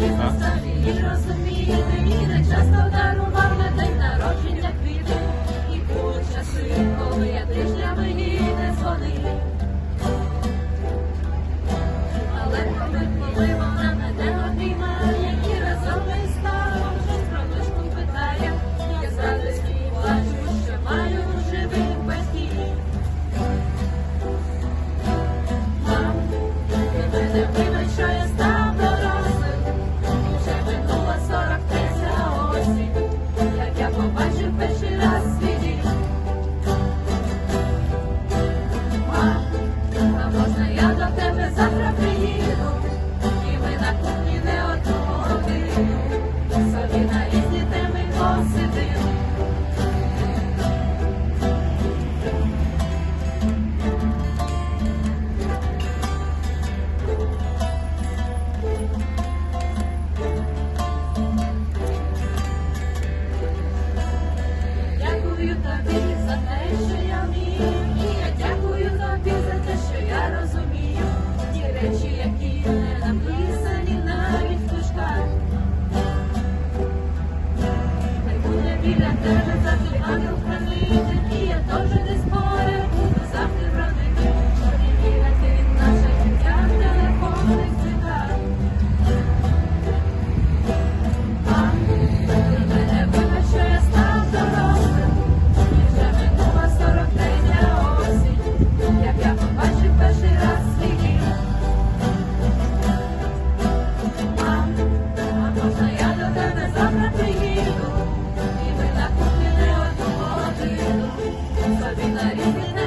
і розуміти міни, часто день народження квіти, і будь часи, коли я тижнями їй не дзвонив. Але коли. Я дякую тобі за те, що я розумію ті речі, які не написані навіть в книжках. Хай буде біля тебе, завжди ангел хранитель, і я теж не спорю. Hare